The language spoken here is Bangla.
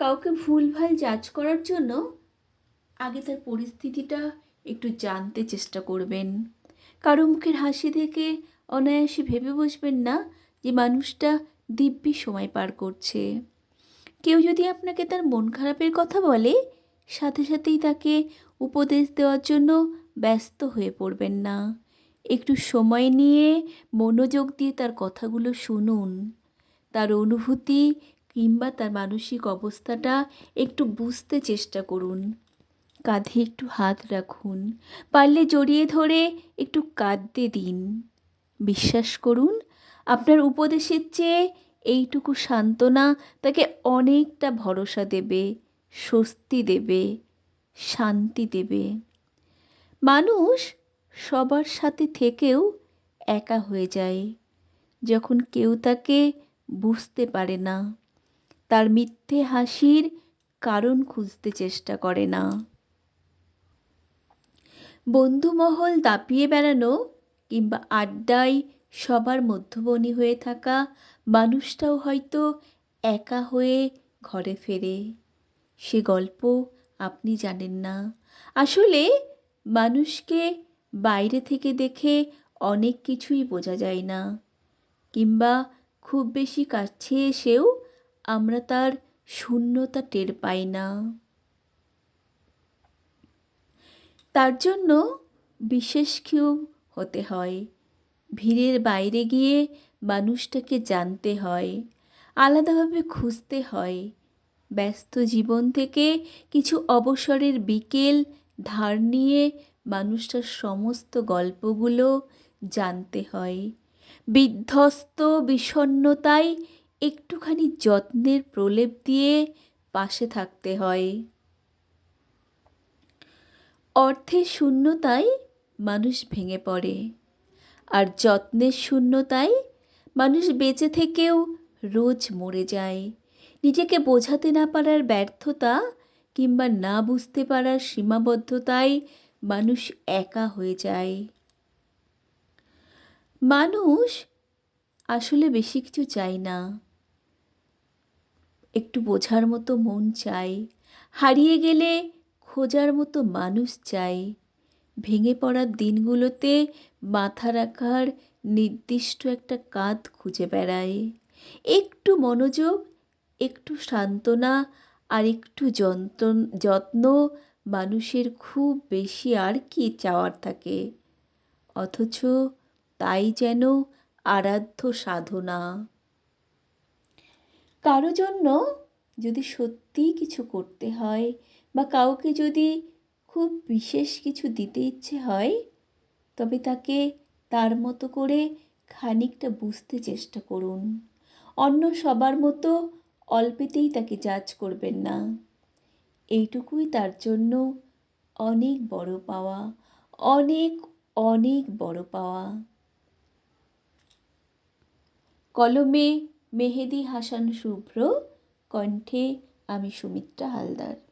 কাউকে ভুলভাল জাজ করার জন্য আগে তার পরিস্থিতিটা একটু জানতে চেষ্টা করবেন। কারও মুখের হাসি দেখে অনায়াসে ভেবে বসবেন না যে মানুষটা দিব্যি সময় পার করছে। কেউ যদি আপনাকে তার মন খারাপের কথা বলে, সাথে সাথেই তাকে উপদেশ দেওয়ার জন্য ব্যস্ত হয়ে পড়বেন না। একটু সময় নিয়ে মনোযোগ দিয়ে তার কথাগুলো শুনুন। তার অনুভূতি কিংবা তার মানসিক অবস্থাটা একটু বুঝতে চেষ্টা করুন। কাঁধে একটু হাত রাখুন। পারলে জড়িয়ে ধরে একটু কাঁদতে দিন। বিশ্বাস করুন, আপনার উপদেশের চেয়ে এইটুকু সান্ত্বনা তাকে অনেকটা ভরসা দেবে, স্বস্তি দেবে, শান্তি দেবে। মানুষ সবার সাথে থেকেও একা হয়ে যায়, যখন কেউ তাকে বুঝতে পারে না। তার মিথ্যে হাসির কারণ খুঁজতে চেষ্টা করে না। বন্ধুমহল দাপিয়ে বেড়ানো কিংবা আড্ডায় সবার মধ্যবনী হয়ে থাকা মানুষটাও হয়তো একা হয়ে ঘরে ফেরে। সে গল্প আপনি জানেন না। আসলে মানুষকে বাইরে থেকে দেখে অনেক কিছুই বোঝা যায় না। কিংবা খুব বেশি কাছে এসেও আমরা তার শূন্যতা টের পাই না। তার জন্য বিশেষ কেউ হতে হয়। ভিড়ের বাইরে গিয়ে মানুষটাকে জানতে হয়, আলাদাভাবে খুঁজতে হয়। ব্যস্ত জীবন থেকে কিছু অবসরের বিকেল ধার নিয়ে মানুষটার সমস্ত গল্পগুলো জানতে হয়। বিধ্বস্ত বিষণ্ণতায় একটুখানি যত্নের প্রলেপ দিয়ে পাশে থাকতে হয়। অর্থের শূন্যতায় মানুষ ভেঙে পড়ে আর যত্নের শূন্যতায় মানুষ বেঁচে থেকেও রোজ মরে যায়। নিজেকে বোঝাতে না পারার ব্যর্থতা কিংবা না বুঝতে পারার সীমাবদ্ধতায় মানুষ একা হয়ে যায়। মানুষ আসলে বেশি কিছু চায় না। একটু বোঝার মতো মন চাই। হারিয়ে গেলে খোঁজার মতো মানুষ চাই। ভেঙে পড়ার দিনগুলোতে মাথা রাখার নির্দিষ্ট একটা কাঁধ খুঁজে বেড়ায় একটু মনোযোগ, একটু সান্ত্বনা আর একটু যন্ত্রণ, যত্ন মানুষের খুব বেশি আর কি চাওয়ার থাকে। অথচ তাই যেন আরাধ্য সাধনা। কারও জন্য যদি সত্যিই কিছু করতে হয় বা কাউকে যদি খুব বিশেষ কিছু দিতে ইচ্ছে হয়, তবে তাকে তার মতো করে খানিকটা বুঝতে চেষ্টা করুন। অন্য সবার মতো অল্পেতেই তাকে জাজ করবেন না। এইটুকুই তার জন্য অনেক বড় পাওয়া, অনেক অনেক বড় পাওয়া। কলমে মেহেদি হাসান শুভ্র কণ্ঠে আমি সুমিত্রা হালদার।